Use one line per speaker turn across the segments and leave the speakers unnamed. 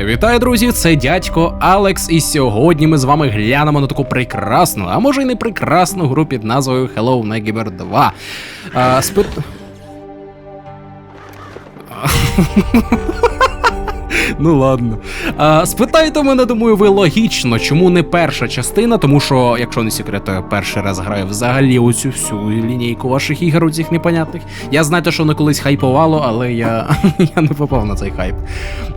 Вітаю, друзі! Це дядько Алекс, і сьогодні ми з вами глянемо на таку прекрасну, а може й не прекрасну гру під назвою Hello Neighbor 2. А, спит... Ну ладно. А, спитайте мене, думаю, ви логічно, чому не перша частина, тому що, якщо не секрет, то я перший раз граю взагалі оцю всю лінійку ваших ігор у цих непонятних. Я знаю, що воно колись хайпувало, але я, я не попав на цей хайп.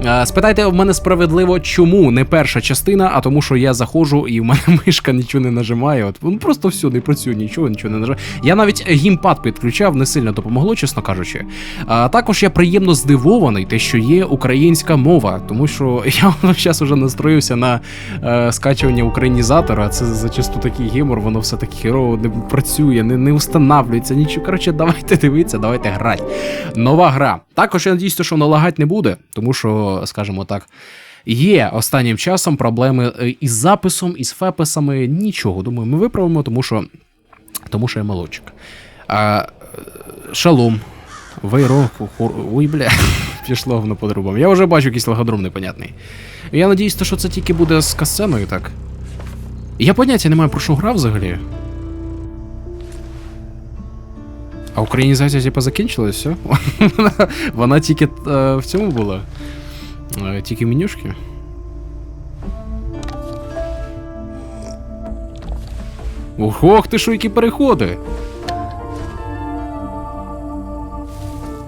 А, спитайте в мене справедливо, чому не перша частина, а тому, що я заходжу і в мене мишка нічого не нажимає. От ну, просто все не працює, нічого, нічого не нажимає. Я навіть гімпад підключав, не сильно допомогло, чесно кажучи. А також я приємно здивований, те, що є українська мова, тому що я зараз вже настроївся на е, скачування українізатора. Це зачасту такий гемор, воно все таки херово не працює, не, не встановлюється, нічого. Коротше, давайте дивитися, давайте грати. Нова гра. Також я надіюся, що вона лагать не буде, тому що, скажімо так. Є останнім часом проблеми е, із записом, із фепесами. Нічого, думаю, ми виправимо, тому що, тому що я молодчик. А, е, шалом. Вейро, хур... Ой, бля, пішло воно по друбам. Я вже бачу якийсь логодром непонятний. Я надіюсь, що це тільки буде з касценою, так. Я поняття не маю про що грав взагалі. А українізація, типа, закінчилась, все? Вона, вона тільки е, в цьому була. Е, тільки менюшки. Ох, ох ти що, які переходи!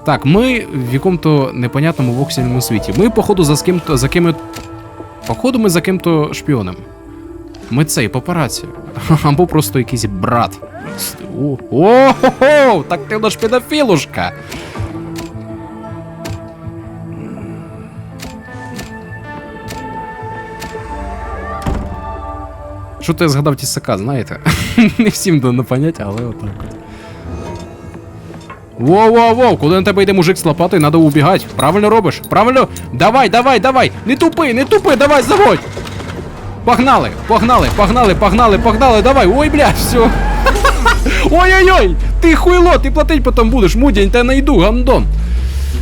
Так, ми в якому-то непонятному воксельному світі. Ми, походу, за ким-то за ким. Походу, ми за ким-то шпіоном. Ми цей папараці. Або просто якийсь брат. О, о, так ти наш педофілушка. Що то я згадав тісака, знаєте? Не всім дано поняття, але отак от. Воу-воу-воу, куди на тебе йде мужик з лопатою, надо убігати. Правильно робиш? Правильно? Давай, давай, давай! Не тупи, не тупи, давай, заводь! Погнали, погнали, погнали, погнали, погнали, давай! Ой, блядь, все. Ой-ой-ой! Ти хуйло, ти платить потім будеш, мудень, та найду, гандон.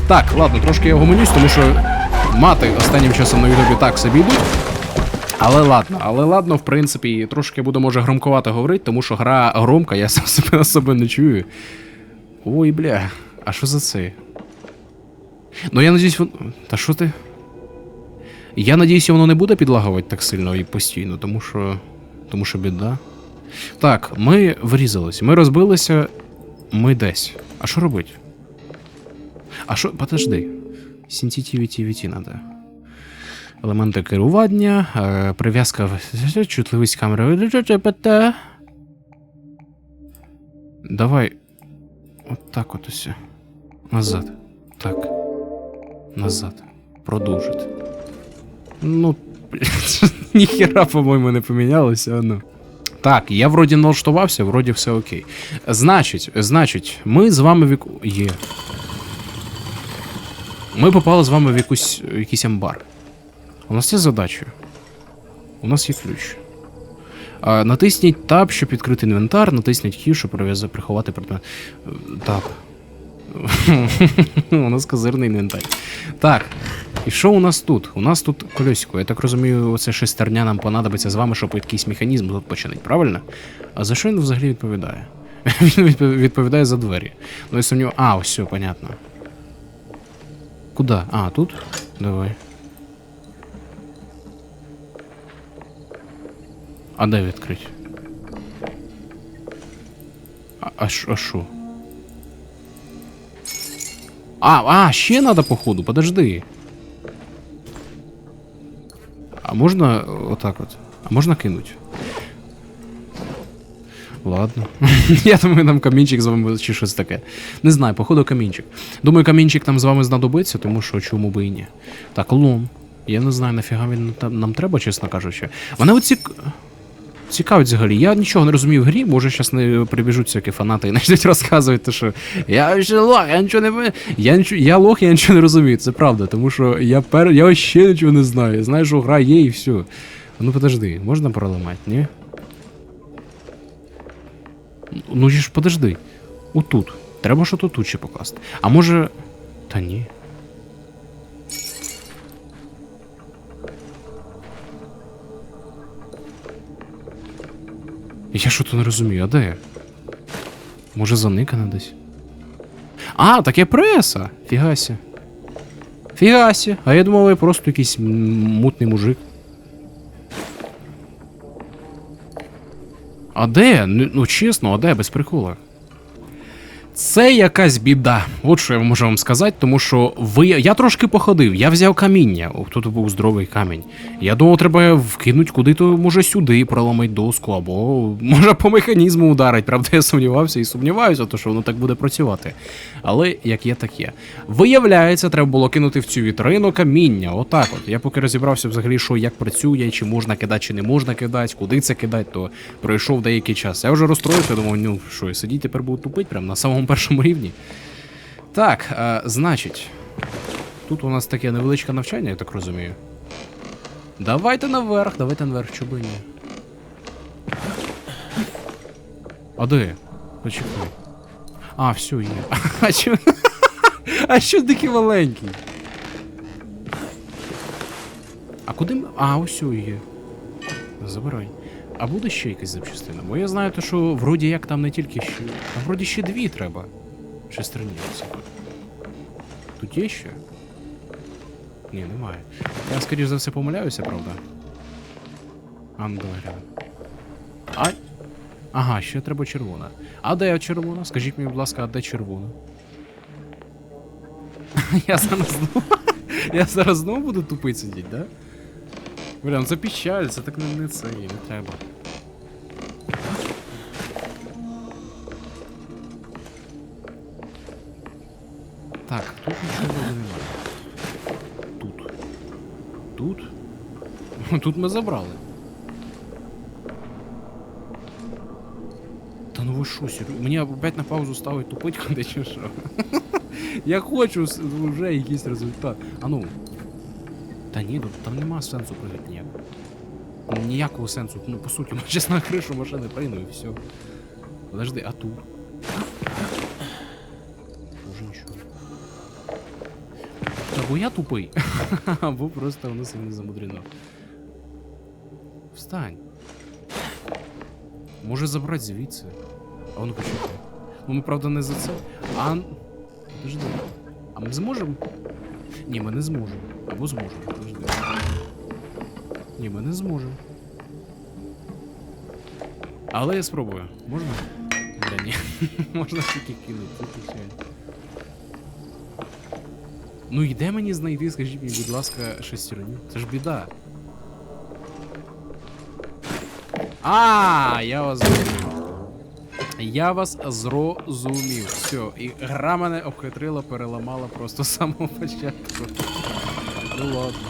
Так, ладно, трошки я гомонюсь, тому що мати останнім часом на ютубі так собі йдуть. Але ладно, але ладно, в принципі, трошки буду, може, громкувато говорити, тому що гра громка, я сам себе на себе не чую. Ой, бля, а що за це? Ну я надіюсь, вон... Та що ти? Я надіюсь, воно не буде підлагувати так сильно і постійно, тому що. Тому що біда. Так, ми врізалися, ми розбилися, ми десь. А що робить? А що. Подожди. Sensitivity надо. Елементи керування, е, прив'язка, чутливість камери. Давай. От так от усе. Назад. Так. Назад. Продовжити. Ну, блядь, ніхера, по-моєму, не помінялося, ну. Так, я вроді налаштувався, вроді все окей. Значить, значить, ми з вами в яку... Є. Ми попали з вами в якусь, якийсь амбар. У нас є задача. У нас є ключ. Натисніть Tab, щоб відкрити інвентар, натисніть Q, щоб приховати предмет. Tab. у нас козирний інвентар. Так. І що у нас тут? У нас тут колесико. Я так розумію, оце шестерня нам понадобиться з вами, щоб якийсь механізм тут починити, правильно? А за що він взагалі відповідає? Він відповідає за двері. Ну, якщо в нього. А, ось все, понятно. Куда? А, тут? Давай. А де відкрити? А, ш- а що? А, а, ще надо, походу, подожди. А можна отак от? А можна кинуть? Ладно. Я думаю, нам камінчик з вами чи щось таке. Не знаю, походу камінчик. Думаю, камінчик нам з вами знадобиться, тому що чому би і ні. Так, лом. Я не знаю, нафіга він нам треба, чесно кажучи. Мене оці. Цікавить взагалі. Я нічого не розумію в грі, може зараз не прибіжуть всякі фанати і почнуть розказувати, що я ще лох, я нічого не я нічого, я лох, я нічого не розумію. Це правда, тому що я пер. Я ще нічого не знаю. Я знаю, що гра є і все. Ну подожди, можна проламати, ні? Ну ж подожди. Отут. Треба що тут ще покласти. А може. Та ні. Я що то не розумію, а де? я? Може заникане десь? А, так я преса! Фігасі. Фігасі. А я думав, я просто якийсь мутний мужик. А де? Ну, ну чесно, а де, без прикола. Це якась біда. От що я можу вам сказати, тому що ви. Я трошки походив, я взяв каміння. О, тут був здоровий камінь. Я думав, треба вкинуть куди-то, може, сюди, проламить доску, або може по механізму ударить. Правда, я сумнівався і сумніваюся, то що воно так буде працювати. Але як є, так є. Виявляється, треба було кинути в цю вітрину каміння. Отак от. Я поки розібрався взагалі, що як працює, чи можна кидати, чи не можна кидати, куди це кидати, то пройшов деякий час. Я вже розстроївся, думав, ну що, я сидіть тепер буду тупити прямо на самому першому рівні. Так, е, значить, тут у нас таке невеличке навчання, я так розумію. Давайте наверх, давайте наверх, чого би ні. А де? Почекай. А, все, є. А що? А що такий маленький? А куди ми. А, ось є. Забирай. А буде ще якась запчастина? Бо я знаю, то, що вроді як там не тільки ще. Там вроді ще дві треба. Шестерні тут. Тут є ще? Ні, немає. Я, скоріш за все, помиляюся, правда? А, ну давай глянемо. Ай! Ага, ще треба червона. А де червона? Скажіть мені, будь ласка, а де червона? Я зараз знову. Я зараз знову буду тупий сидіти, да? Бля, це печаль, це так не, це, і не треба. Так, тут нічого немає. Тут. Тут? Тут ми забрали. Та ну ви що, серйозно? Мені опять на паузу ставить тупить, коли чи що? Я хочу вже якийсь результат. А ну. Та ні, там нема сенсу пригати ніякого. Ніякого сенсу. Ну, по суті, ми зараз на кришу машини прийну і все. Подожди, а тут? Може нічого. Та бо я тупий. Або просто воно сильно замудрено. Встань. Може забрати звідси. А воно почекай. Ну ми правда не за це. А. Подожди. А ми зможемо? Ні, ми не зможемо. Або зможемо. Подожди. Ні, ми не зможемо. Але я спробую. Можна? Бля, ні. Можна тільки кинути. Це. Ну і де мені знайти, скажіть мені, будь ласка, шестерню? Це ж біда. А, я вас зрозумів. Я вас зрозумів. Все, і гра мене обхитрила, переламала просто з самого початку. Ну ладно.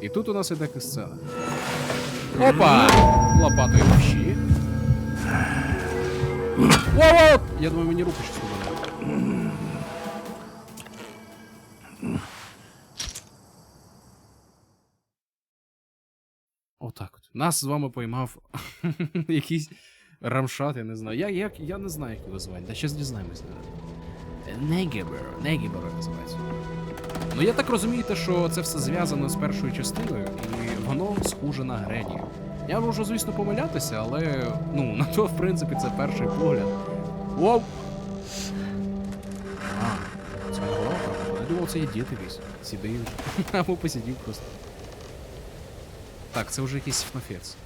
І тут у нас іде така сцена. Опа! Лопатою в щі. Воу! Я думаю, мені руку щось зламали. Отак от. Нас з вами поймав якийсь рамшат, я не знаю. Я, як, я не знаю, як його звати. Та щас дізнаємося. Негібер. Негібер називається. Ну я так розумію, те, що це все зв'язано з першою частиною, і воно схоже на Гренію. Я можу, звісно, помилятися, але ну, на то, в принципі, це перший погляд. Воу! А, це голова? Я думав, це є дід якийсь. Сидив. Або посидів просто. Так, це вже якийсь фнафець.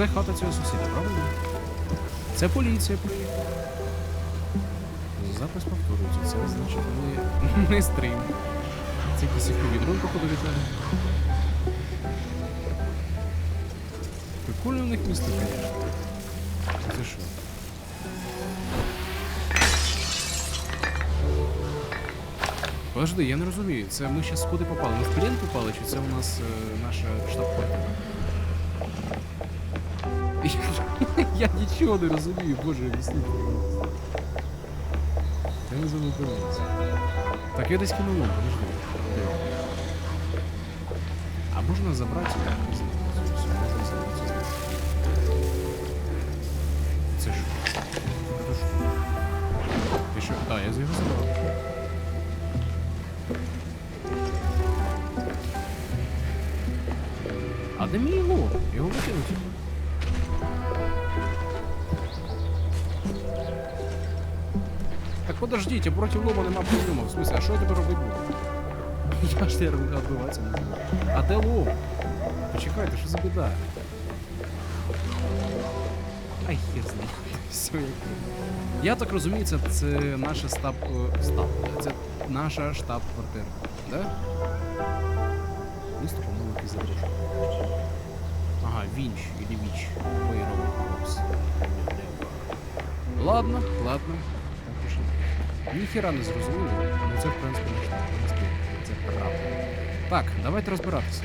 Оце хата цього сусіда, правильно? Це поліція приїхала. Запис повторюється. Це значить не, не стрім. Це якийсь відрон, походу, від мене. Прикольно у них місто. Це що? Подожди, я не розумію. Це ми зараз куди попали? Ми в плен попали, чи це у нас е, наша штаб-квартира? Я нічого не розумію, боже, об'ясніть. Я не замовляюся. Так, я десь кинув, подожди. А можна забрати? Це що? Ти що? Так, я з його забрав. А де мій лоб? Його викинуть. Так подождіть, а проти лоба нема проблеми. В смысле, а що я тепер робити буду? Я ж тепер відбиватися не буду. А де лоб? Почекайте, що за біда? Ай, хер знає. Все як. Я так розумію, це, це наша штаб. е, Штаб. Це наша штаб-квартира. Да? Місто, по-моєму, якесь. Ага, Вінч или Віч. Опс. Ладно, ладно. Ніхіра не зрозуміло, але це в принципі штаб. не. Це правда. Так, давайте розбиратися.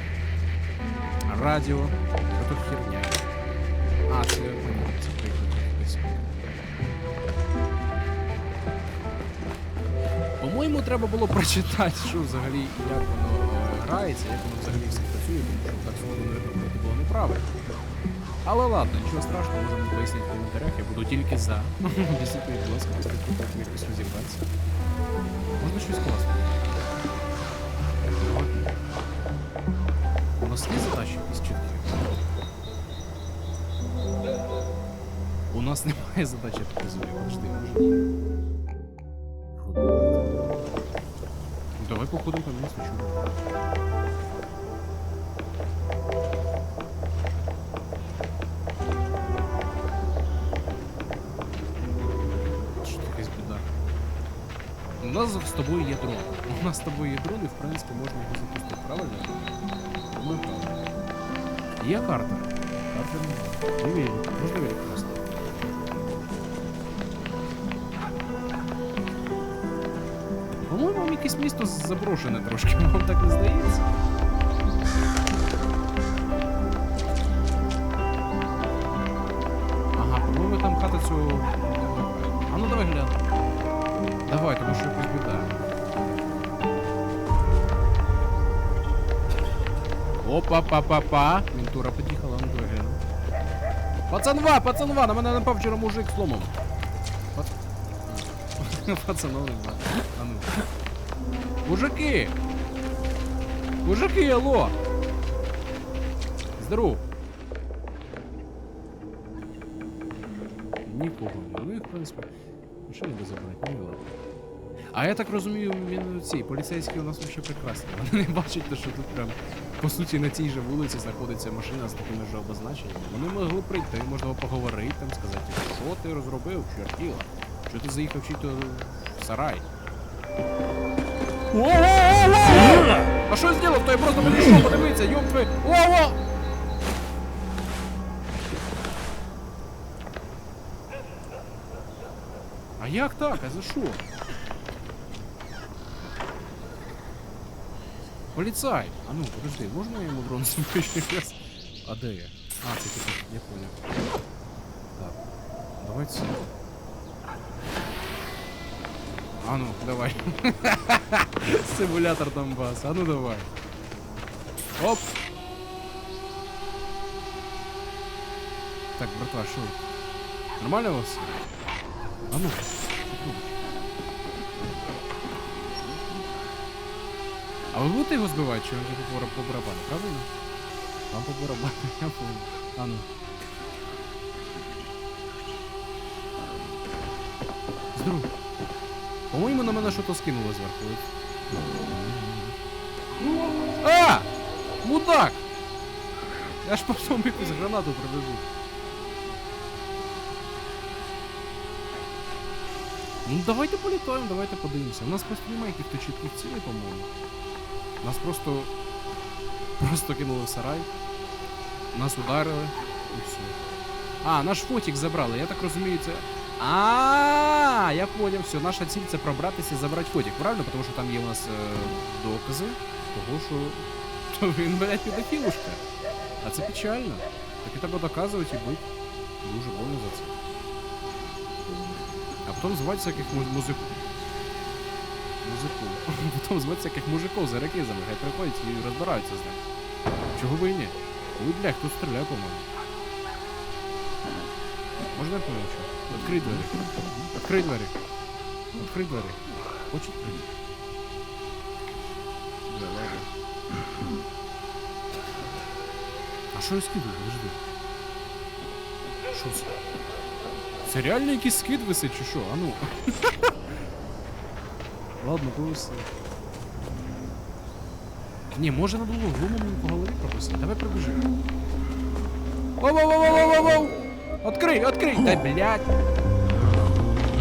Радіо. Це тут херня. А, це понятно, це. По-моєму, треба було прочитати, що взагалі, як воно грається, як воно взагалі все працює, тому що так не було неправильно. Але ладно, нічого страшного, можемо пояснити в коментарях, я буду тільки за. Мені, будь ласка, як якось розібратися. Можна щось класне. У нас є задачі якісь чіткі? У нас немає задачі, я так розумію. Подожди, може. Давай походимо по місту, чого. Нас з тобою є дрон. У нас з тобою є дрон, і в принципі можна його запустити, правильно? Думаю, правильно. Є карта. Карта немає. Є велик. Можна вірити просто. По-моєму, якесь місто заброшене трошки, вам так не здається? Опа-па-па-па. Ментура під'їхала, ну давай глянь. Пацанва, пацанва, на мене напав вчора мужик з ломом. Пац- Пацанов нема. А ну. Мужики! Мужики, алло! Здоров! Нікого не. Ну, їх, в принципі, нічого не забрати, ну і ладно. А я так розумію, він ці поліцейські у нас ще прекрасні. Вони не бачать, що тут прям по суті на цій же вулиці знаходиться машина з такими ж обозначеннями. Вони могли прийти, можна поговорити, там сказати, що ти розробив, чертіла? Що ти заїхав чito в сарай? А що я зробив? То я просто підійшов, подивіться, йоп твій. О-о! А як так? А за що? Поліцай! А ну, подожди, можна я йому дрон раз? А де я? А, це типу, я понял. Так. Давай це. А ну, давай. Симулятор Донбасса. А ну давай. Оп! Так, братва, що? Нормально у вас? А ну, А ви будете його збивати, чи він по, по барабану, правильно? Вам по барабану, я понял. А ну. Здоров. По-моєму, на мене щось скинуло зверху. А! Мудак! Я ж потім якусь гранату привезу. Ну давайте політаємо, давайте подивимося. У нас просто немає яких-то чітких цілей, по-моєму. Нас просто. Просто кинули в сарай. Нас ударили і все. А, наш фотик забрали, я так розумію, це. А, я понял, все, наша ціль це пробратися і забрати фотик, правильно? Тому що там є у нас е, докази того, що він, блядь, педофілушка. А це печально. Так і треба доказувати і бути. Дуже больно за це. А потім звати всяких му- Музику. Потім звати всяких мужиків за ракизами, хай приходять і розбираються з ним. Чого ви і ні? Ой, бля, хто стріляє, по-моєму. Можна я помічу? Відкрий двері. Відкрий двері. Відкрий двері. Хочеш відкрити? Да, ладно. А що я скидаю? Подожди. Що це? Це реально якийсь скид висить чи що? А ну. Ладно, повиси. Ні, може на було глумом по голові прописати. Давай прибіжи. Воу-воу-воу-воу-воу-воу! Открий, открий! Дай, блядь!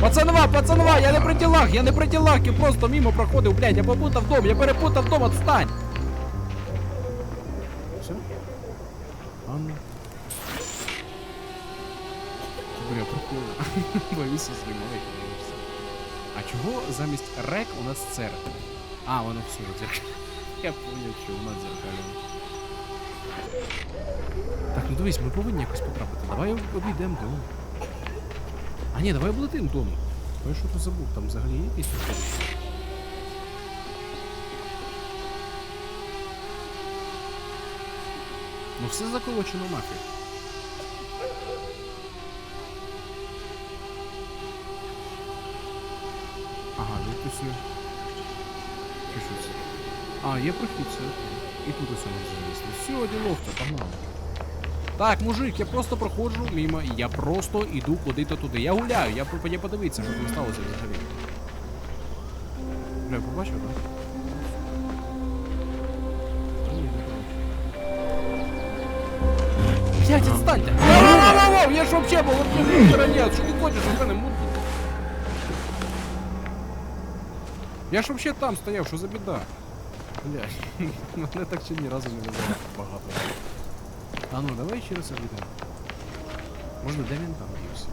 Пацанова, пацанова, я не при ділах, я не при ділах, я просто мимо проходив, блядь, я попутав дом, я перепутав дом, отстань! Все? Анна. Бля, прикольно. Боюся знімати. Чого замість рек у нас цер? А, воно все, дзеркало. Я поняв, що вона дзеркально. Так, ну дивись, ми повинні якось потрапити. Давай обійдемо дом. А ні, давай облетим дом. Я що то забув, там взагалі є якісь? Ну все заколочено нафіг. А, є прохід, все. І тут усе можна залізти. Все, діловка, погнали. Так, мужик, я просто проходжу мимо, і я просто іду куди-то туди. Я гуляю, я по- я подивитися, що там сталося взагалі. Бля, побачив, так? Блять, отстаньте! Воу-воу-воу, Я ж вообще был в другой стороне, что ты хочешь, мене мутить? Я ж вообще там стояв, що за біда? Блять, мене так ще ні разу не везело багато. А ну, давай ще раз обійдемо. Можна, де він там дівся?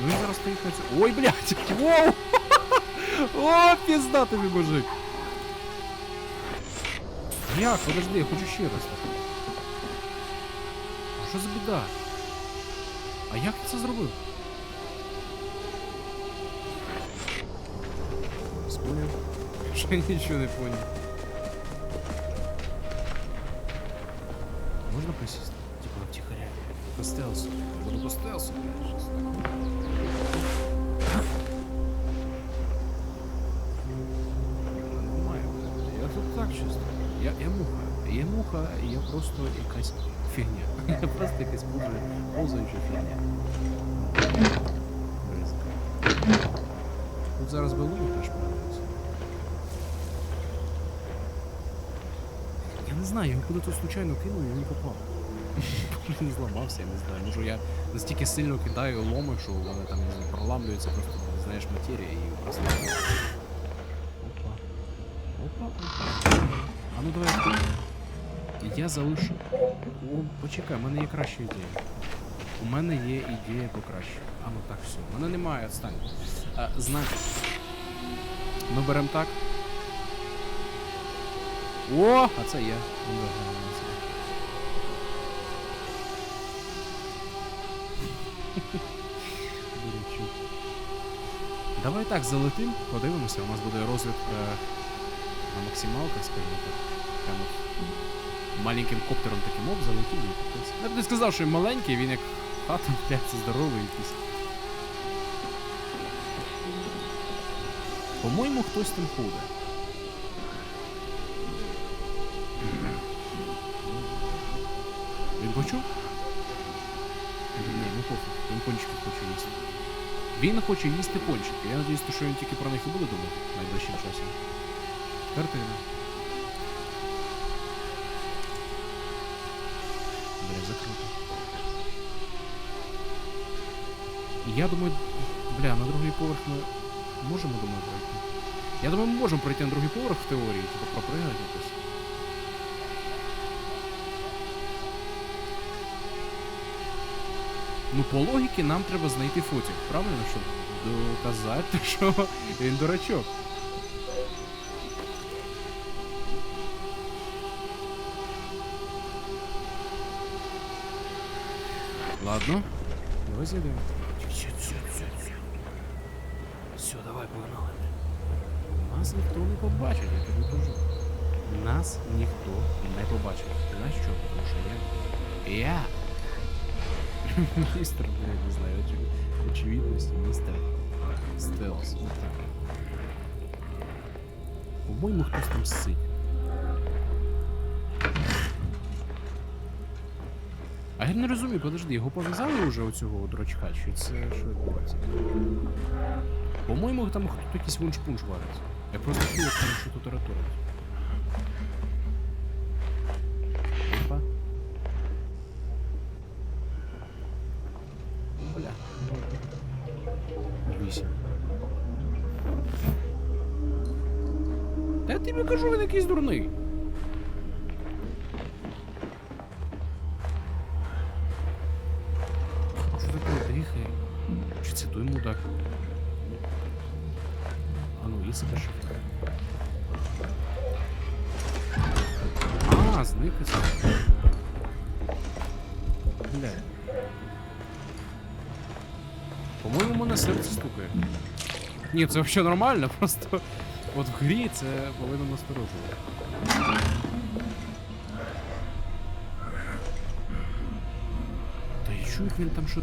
Ну він зараз стоїть на цьому. Ой, блядь! Воу! О, пізда тобі, мужик! Як? Подожди, я хочу ще раз. А що за біда? А як ти це зробив? Понял? Ще нічого не понял. Можна присісти? Типа втихаря. По стелсу. Буду по стелсу, блядь, щас. Нормально, блядь. Я тут так чисто. Я, я муха. Я муха, і я просто якась фігня. Просто якась повзаюча фігня. Тут зараз балуни теж появляться. Я не знаю, я його куди-то случайно кинув і він попав. Він зламався, я не знаю. Може я настільки сильно кидаю ломи, що вони там проламлюються просто, знаєш, матерія і просто. Опа. Опа, опа. А ну давай. Я залишу. О, почекай, в мене є краща ідея. У мене є ідея покраще. А ну так, все. У мене немає, отстань. Значить. Ми беремо так. О, а це це. Дурачок. Давай так залетим, подивимося, у нас буде розвідка на максималках, скажімо так. Маленьким коптером таким оп, залетів і капець. Я б не сказав, що він маленький, він як хата, блядь, це здоровий якийсь. По-моєму, хтось там ходить. Він почув? Ні, ну пофіг, він пончики хоче їсти. Він хоче їсти пончики. Я надіюсь, що він тільки про них і буде думати найближчим часом. Картина. Я думаю, бля, на другий поверх ми можемо думаю пройти. Я думаю, ми можемо пройти на другий поверх в теорії, типу пропригати якось. Ну, по логіки нам треба знайти фотик, правильно? Щоб доказати, що він дурачок. Ладно. Давай зайдемо. Все, все, все, все. Все, давай, погнали. Нас ніхто не побачить, я тобі кажу. Нас ніхто не побачить. Знаєш що? Тому що я. Я. Містер, блядь, не знаю, очевид- очевидності, містер. Стелс. По-моєму, хтось там сидить. А я не розумію, подожди, його пов'язали вже оцього дурачка, чи це що відбувається? По-моєму, там хтось якийсь вуншпунш варить. Я просто чую, що тут тараторить. Опа. Бля. Вісім. Та я тобі кажу, він якийсь дурний. Що таке дихає? Чи це той мудак? А ну, їси перше. А. Бля. По-моєму, мене серце стукає. Ні, це взагалі нормально, просто от в грі це повинно насторожувати. Та я чую, як він там що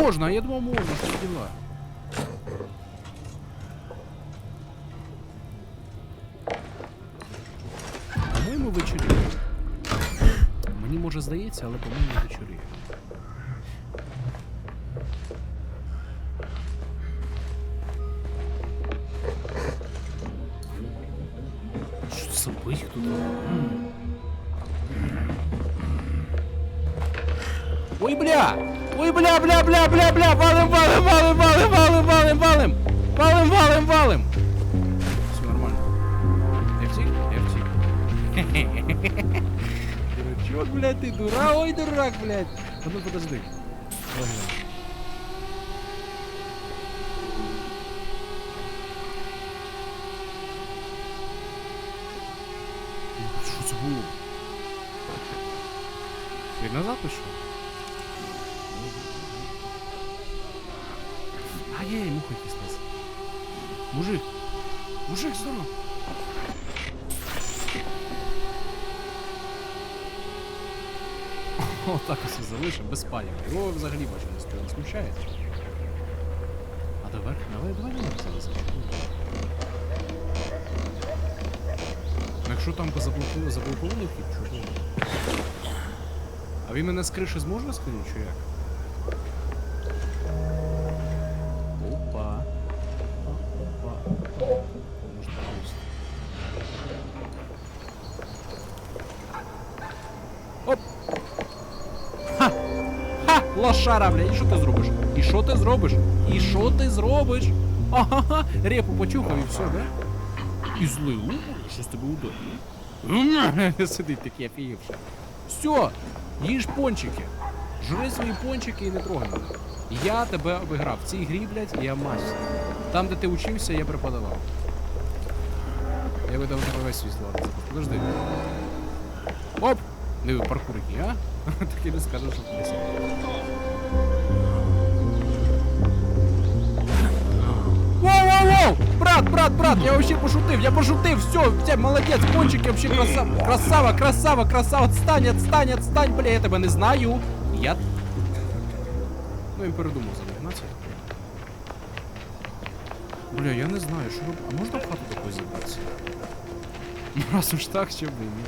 Можна, а я думал можно, что дела. По-моєму, вечоріє. Мені може здається, але по-моєму вечоріє. Бля, бля, бля, бля! Валим, валим, валим, валим, валим, валим, валим! Валим, валим, валим! Все нормально. Я втік? Я втік. Дурачок, блядь, ты дура, ой, дурак, блядь. А ну подожди. Глянь. Що це було? Ти назад пішов? Ай-яй, муха кислась. Мужик! Мужик, здорово! О, так ось і залишив, без паліва. Його взагалі бачу, не не смущає. А давай, давай, давай мене заліземо. Якщо там заблокували, заблокований вхід, чого? А він мене з криші зможе скинути, чи як? Лошара, бля, і що ти зробиш? І що ти зробиш? І що ти зробиш? Ага, репу почухав і все, да? І злий, у, що з тебе ударило? Сидить такий офігівший. Все, їж пончики. Жри свої пончики і не трогай мене. Я тебе обіграв. В цій грі, блядь, я мастер. Там, де ти учився, я преподавав. Я видав тебе весь свій слава. Подожди. Оп! Не ви паркур який, а? Так і не скажеш, що десь. Воу-воу-воу! Брат, брат, брат, я вообще пошутив, я пошутив, все, все, молодець, пончики, вообще красава, красава, красава, красава, отстань, отстань, отстань, бля, я тебе не знаю. Я... Ну, він передумав замігнатися. Бля, я не знаю, що робити. А можна в хату такою зібратися? Ну, раз уж так, ще б ні.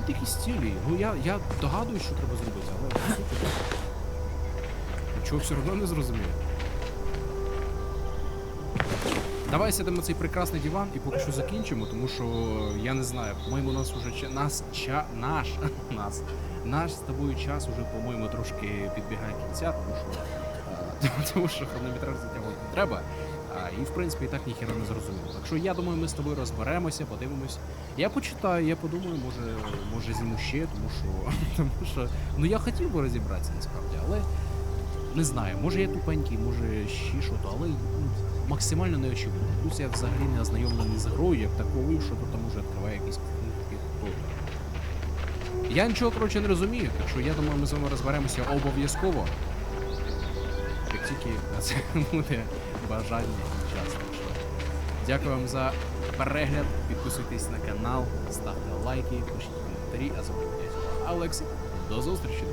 Дайте якісь цілі. Ну я, я догадуюсь, що треба зробити, але нічого все одно не зрозумію. Давай сядемо цей прекрасний диван і поки що закінчимо, тому що я не знаю, по-моєму, нас уже нас ча... наш нас наш з тобою час уже, по-моєму, трошки підбігає кінця, тому що е, Тому що хронометраж затягувати не треба. І в принципі так ніхіра не зрозуміло. Так що я думаю, ми з тобою розберемося, подивимось. Я почитаю, я подумаю, може, може зніму ще, тому що. Тому що. Ну я хотів би розібратися насправді, але не знаю, може я тупенький, може ще що то, але ну, максимально неочевидно. Плюс я взагалі не ознайомлений з грою як такою, що то там уже відкриває якісь пункти. Я нічого коротше не розумію, так що я думаю, ми з вами розберемося обов'язково. Як тільки це буде бажання і час. Дякую вам за перегляд. Підписуйтесь на канал, ставте лайки, пишіть коментарі, а з Алекс. До зустрічі!